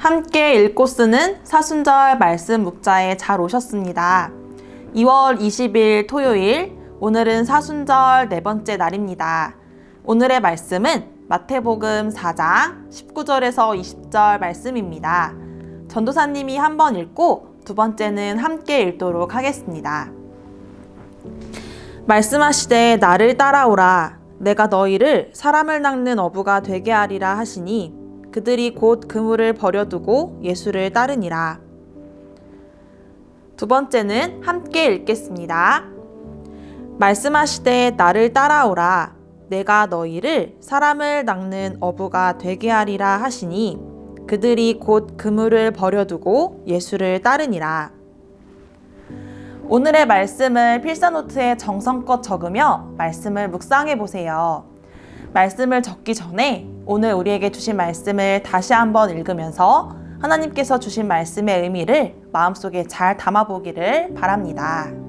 함께 읽고 쓰는 사순절 말씀 묵자에 잘 오셨습니다. 2월 20일 토요일, 오늘은 사순절 네 번째 날입니다. 오늘의 말씀은 마태복음 4장 19절에서 20절 말씀입니다. 전도사님이 한 번 읽고 두 번째는 함께 읽도록 하겠습니다. 말씀하시되 나를 따라오라 내가 너희를 사람을 낚는 어부가 되게 하리라 하시니 그들이 곧 그물을 버려두고 예수를 따르니라. 두 번째는 함께 읽겠습니다. 말씀하시되 나를 따라오라 내가 너희를 사람을 낚는 어부가 되게 하리라 하시니 그들이 곧 그물을 버려두고 예수를 따르니라. 오늘의 말씀을 필사노트에 정성껏 적으며 말씀을 묵상해 보세요. 말씀을 적기 전에 오늘 우리에게 주신 말씀을 다시 한번 읽으면서 하나님께서 주신 말씀의 의미를 마음속에 잘 담아보기를 바랍니다.